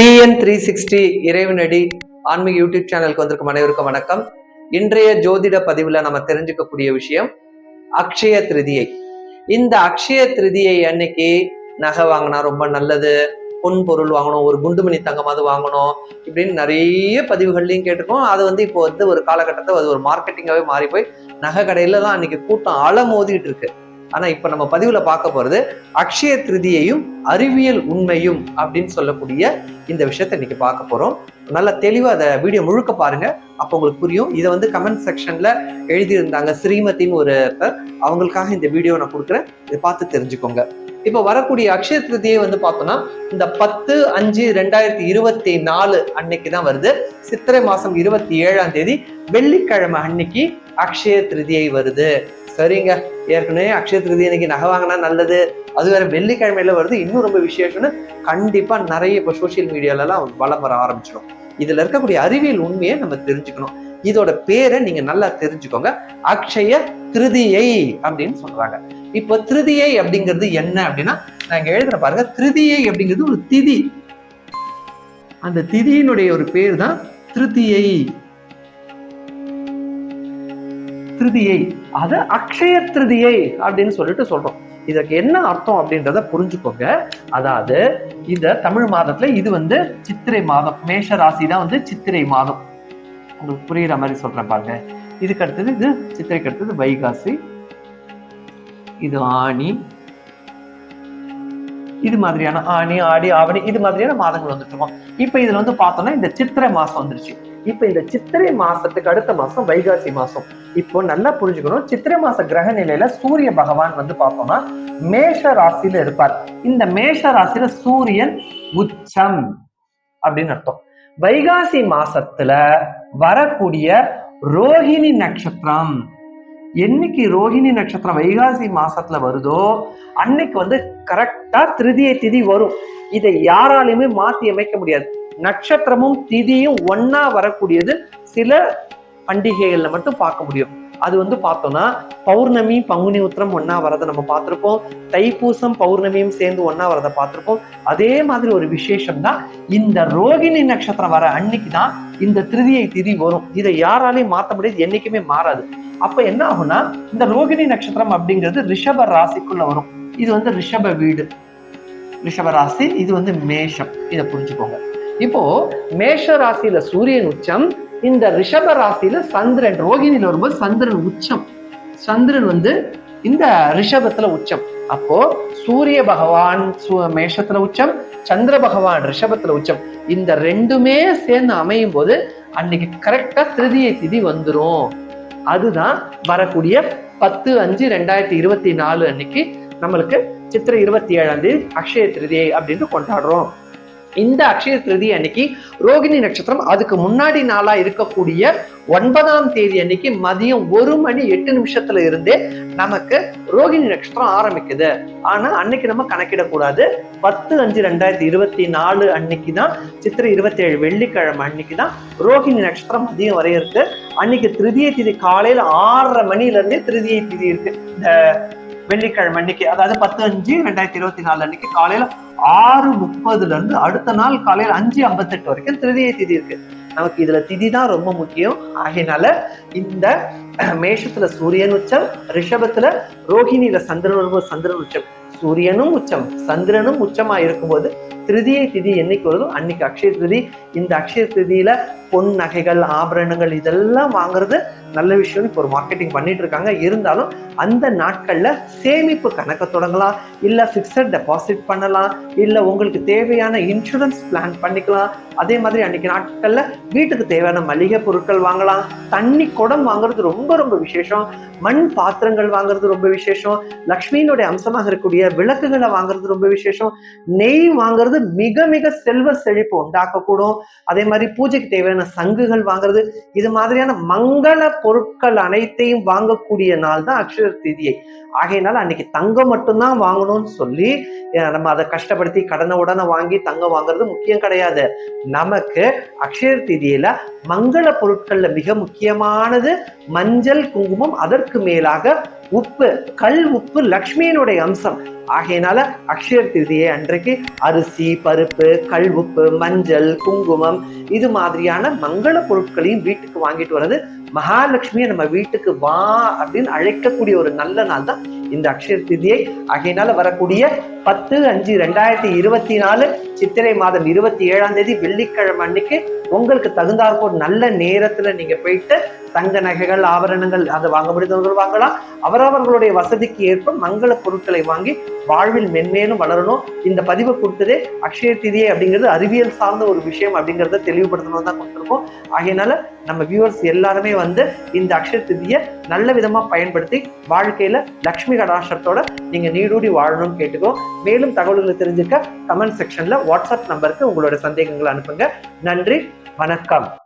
TN three sixty இறைவனடி ஆன்மீக YouTube சேனலுக்கு வந்திருக்கும் அனைவருக்கும் வணக்கம். இன்றைய ஜோதிட பதிவில் நம்ம தெரிஞ்சுக்கக்கூடிய விஷயம் அக்ஷய திருதியை. இந்த அக்ஷய திருதியை அன்னைக்கு நகை வாங்கினா ரொம்ப நல்லது. பொன் பொருள் வாங்கணும் ஒரு குண்டுமணி தங்கமாவது வாங்கணும் இப்படின்னு நிறைய பதிவுகள்லையும் கேட்டிருக்கோம். அது வந்து இப்போ வந்து ஒரு காலகட்டத்தில் அது ஒரு மார்க்கெட்டிங்காகவே மாறி போய் நகை கடையில தான் அன்னைக்கு கூட்டம் அல மோதிட்டு இருக்கு. ஆனா இப்ப நம்ம பதிவுல பார்க்க போறது அக்ஷய திருதியையும் அறிவியல் உண்மையும் அப்படின்னு சொல்லக்கூடிய இந்த விஷயத்த இன்னைக்கு பார்க்க போறோம். நல்லா தெளிவா அதை வீடியோ முழுக்க பாருங்க. அப்போ உங்களுக்கு புரியும். இதை வந்து கமெண்ட் செக்ஷன்ல எழுதியிருந்தாங்க ஸ்ரீமதின்னு ஒரு அவங்களுக்காக இந்த வீடியோ நான் கொடுக்குறேன். இதை பார்த்து தெரிஞ்சுக்கோங்க. இப்போ வரக்கூடிய அக்ஷய திருதியை வந்து பார்த்தோம்னா இந்த பத்து அஞ்சு ரெண்டாயிரத்தி இருபத்தி நாலு அன்னைக்கு தான் வருது. சித்திரை மாசம் இருபத்தி ஏழாம் தேதி வெள்ளிக்கிழமை அன்னைக்கு அக்ஷய திருதியை வருது. சரிங்க. ஏற்கனவே அக்ஷய திருதி அன்னைக்கு நகை வாங்கினா நல்லது. அது வேற வெள்ளிக்கிழமையில வருது. இன்னும் ரொம்ப விசேஷம்னு கண்டிப்பா நிறைய இப்போ சோசியல் மீடியாலலாம் வளம் வர ஆரம்பிச்சிடும் இதுல இருக்கக்கூடிய அறிவியல் உண்மையை நம்ம தெரிஞ்சுக்கணும். இதோட பேரை நீங்க நல்லா தெரிஞ்சுக்கோங்க. அக்ஷய திருதியை அப்படின்னு சொல்றாங்க. இப்போ திருதியை அப்படிங்கிறது என்ன அப்படின்னா நாங்க எழுதுற பாருங்க. திருதியை அப்படிங்கிறது ஒரு திதி. அந்த திதியினுடைய ஒரு பேர் தான் திருதியை. திருதியை. அதை அக்ஷய திருதியை அப்படின்னு சொல்லிட்டு சொல்றோம். இதற்கு என்ன அர்த்தம் அப்படின்றத புரிஞ்சுக்கோங்க. அதாவது இந்த தமிழ் மாதத்துல இது வந்து சித்திரை மாதம். மேஷ ராசி தான் வந்து சித்திரை மாதம். உங்களுக்கு புரியுற மாதிரி சொல்றேன் பாருங்க. இதுக்கு அடுத்தது இது சித்திரைக்கு அடுத்தது வைகாசி. இது ஆணி. இது மாதிரியான ஆணி ஆடி ஆவணி இது மாதிரியான மாதங்கள் வந்துட்டு இருக்கோம். இப்ப இதுல வந்து பார்த்தோம்னா இந்த சித்திரை மாசம் வந்துருச்சு. இப்போ இந்த சித்திரை மாசத்துக்கு அடுத்த மாசம் வைகாசி மாசம். இப்போ நல்லா புரிஞ்சுக்கணும். சித்திரை மாச கிரக நிலையில சூரிய பகவான் வந்து பார்த்தோம்னா மேஷ ராசியில இருப்பார். இந்த மேஷ ராசியில சூரியன் உச்சம் அப்படின்னு அர்த்தம். வைகாசி மாசத்துல வரக்கூடிய ரோஹிணி நட்சத்திரம். என்னைக்கு ரோஹிணி நட்சத்திரம் வைகாசி மாசத்துல வருதோ அன்னைக்கு வந்து கரெக்டா திருதிய திதி வரும். இதை யாராலையுமே மாத்தி அமைக்க முடியாது. நட்சத்திரமும் திதியும் ஒன்னா வரக்கூடியது சில பண்டிகைகள்ல மட்டும் பார்க்க முடியும். அது வந்து பார்த்தோம்னா பௌர்ணமி பங்குனி உத்திரம் ஒன்னா வரதை நம்ம பார்த்திருப்போம். தைப்பூசம் பௌர்ணமியும் சேர்ந்து ஒன்னா வரதை பார்த்திருப்போம். அதே மாதிரி ஒரு விசேஷம் தான் இந்த ரோகிணி நட்சத்திரம் வர அன்னைக்கு தான் இந்த திருதியை திதி வரும். இதை யாராலையும் மாற்ற முடியாது என்னைக்குமே மாறாது. அப்ப என்ன ஆகும்னா இந்த ரோகிணி நட்சத்திரம் அப்படிங்கிறது ரிஷப ராசிக்குள்ள வரும். இது வந்து ரிஷப வீடு. ரிஷப ராசி இது வந்து மேஷம். இதை புரிஞ்சுக்கோங்க. இப்போ மேஷ ராசியில சூரியன் உச்சம் இந்த ரிஷப ராசியில சந்திரன். ரோகிணியில வரும்போது சந்திரன் உச்சம். சந்திரன் வந்து இந்த ரிஷபத்துல உச்சம். அப்போ சூரிய பகவான் மேஷத்துல உச்சம் சந்திர பகவான் ரிஷபத்துல உச்சம். இந்த ரெண்டுமே சேர்ந்து அமையும் போது அன்னைக்கு கரெக்டா திருதியை திதி வந்துரும். அதுதான் வரக்கூடிய பத்து அஞ்சு ரெண்டாயிரத்தி இருபத்தி நாலு அன்னைக்கு நம்மளுக்கு சித்திரை இருபத்தி ஏழாம் தேதி அக்ஷய திருதியை அப்படின்னு கொண்டாடுறோம். இந்த அக்ஷய திருதி அன்னைக்கு ரோகிணி நட்சத்திரம் அதுக்கு முன்னாடி நாளா இருக்கக்கூடிய ஒன்பதாம் தேதி அன்னைக்கு மதியம் ஒரு மணி எட்டு நிமிஷத்துல இருந்தே நமக்கு ரோகிணி நட்சத்திரம் ஆரம்பிக்குது. ஆனா அன்னைக்கு நம்ம கணக்கிடக்கூடாது. பத்து அஞ்சு ரெண்டாயிரத்தி இருபத்தி நாலு அன்னைக்கு தான் சித்திரை இருபத்தி ஏழு வெள்ளிக்கிழமை அன்னைக்கு தான் ரோகிணி நட்சத்திரம் மதியம் வரை இருக்கு. அன்னைக்கு திருதிய திதி காலையில ஆறரை மணில இருந்தே திருதிய திதி இருக்கு. இந்த வெள்ளிக்கிழமை அன்னைக்கு அதாவது பத்து அஞ்சு ரெண்டாயிரத்தி இருபத்தி நாலு அன்னைக்கு காலையில ஆறு முப்பதுல இருந்து அடுத்த நாள் காலையில அஞ்சு ஐம்பத்தெட்டு வரைக்கும் திருதிய திதி இருக்கு. நமக்கு இதுல திதி தான் ரொம்ப முக்கியம். ஆகையினால இந்த மேஷத்துல சூரியன் உச்சம் ரிஷபத்துல ரோஹிணியில சந்திரன் சந்திரன் உச்சம். சூரியனும் உச்சம் சந்திரனும் உச்சமா இருக்கும்போது திருதியை திதி என்னைக்கு வருதோ அன்னைக்கு அக்ஷய திருதி. இந்த அக்ஷய திதியில பொன் நகைகள் ஆபரணங்கள் இதெல்லாம் வாங்குறது நல்ல விஷயம்னு இப்போ ஒரு மார்க்கெட்டிங் பண்ணிட்டு இருக்காங்க. இருந்தாலும் அந்த நாட்கள்ல சேமிப்பு கணக்கை தொடங்கலாம். இல்ல ஃபிக்ஸட் டெபாசிட் பண்ணலாம். இல்ல உங்களுக்கு தேவையான இன்சூரன்ஸ் பிளான் பண்ணிக்கலாம். அதே மாதிரி அன்னைக்கு நாட்கள்ல வீட்டுக்கு தேவையான மளிகை பொருட்கள் வாங்கலாம். தண்ணி குடம் வாங்குறது ரொம்ப ரொம்ப விசேஷம். மண் பாத்திரங்கள் வாங்குறது ரொம்ப விசேஷம். லக்ஷ்மியினுடைய அம்சமாக இருக்கக்கூடிய விளக்குகளை வாங்குறது ரொம்ப விசேஷம். நெய் வாங்குறது மிக மிக செல்வ செழிப்பு உண்டாக்கக்கூடும். அதே மாதிரி பூஜைக்கு தேவையான சங்குகள் வாங்குறது இது மாதிரியான மங்கள பொருட்கள் அனைத்தையும் வாங்கக்கூடிய நாள் தான் அக்ஷர திதியை. ஆகையினால அன்னைக்கு தங்கம் மட்டும்தான் வாங்கணும்னு சொல்லி நம்ம அதை கஷ்டப்படுத்தி கடனை உடனே வாங்கி தங்கம் வாங்குறது முக்கியம் கிடையாது. நமக்கு அக்ஷய திதியில மங்கள பொருட்கள்ல மிக முக்கியமானது மஞ்சள் குங்குமம் அதற்கு மேலாக உப்பு கல் உப்பு லக்ஷ்மியினுடைய அம்சம். ஆகையினால அக்ஷய திருதியை அன்றைக்கு அரிசி பருப்பு கல் உப்பு மஞ்சள் குங்குமம் இது மாதிரியான மங்கள பொருட்களையும் வீட்டுக்கு வாங்கிட்டு வர்றது மகாலட்சுமியை நம்ம வீட்டுக்கு வா அப்படின்னு அழைக்கக்கூடிய ஒரு நல்ல நாள் தான் இந்த அக்ஷய திதியை. ஆகையினால வரக்கூடிய பத்து அஞ்சு ரெண்டாயிரத்தி இருபத்தி நாலு சித்திரை மாதம் இருபத்தி ஏழாம் தேதி வெள்ளிக்கிழமை அன்னைக்கு உங்களுக்கு தகுந்தாற்போல் நல்ல நேரத்துல நீங்க போயிட்டு தங்க நகைகள் ஆபரணங்கள் அதை வாங்க முடிந்தவர்கள் வாங்கலாம். அவரவர்களுடைய வசதிக்கு ஏற்ப மங்கள பொருட்களை வாங்கி வாழ்வில் மென்மேலும் வளரணும். இந்த பதிவை கொடுத்ததே அக்ஷய திதியை அப்படிங்கிறது அறிவியல் சார்ந்த ஒரு விஷயம் அப்படிங்கிறத தெளிவுபடுத்தணும் தான் கொடுத்துருக்கோம். ஆகையினால நம்ம வியூவர்ஸ் எல்லாருமே வந்து இந்த அக்ஷய திதியை நல்ல விதமா பயன்படுத்தி வாழ்க்கையில லக்ஷ்மி கடாட்சத்தோட நீங்க நீடூடி வாழணும்னு கேட்டுக்கோ. மேலும் தகவல்களை தெரிஞ்சுக்க கமெண்ட் செக்ஷன்ல வாட்ஸ்அப் நம்பருக்கு உங்களோட சந்தேகங்களை அனுப்புங்க. நன்றி வணக்கம்.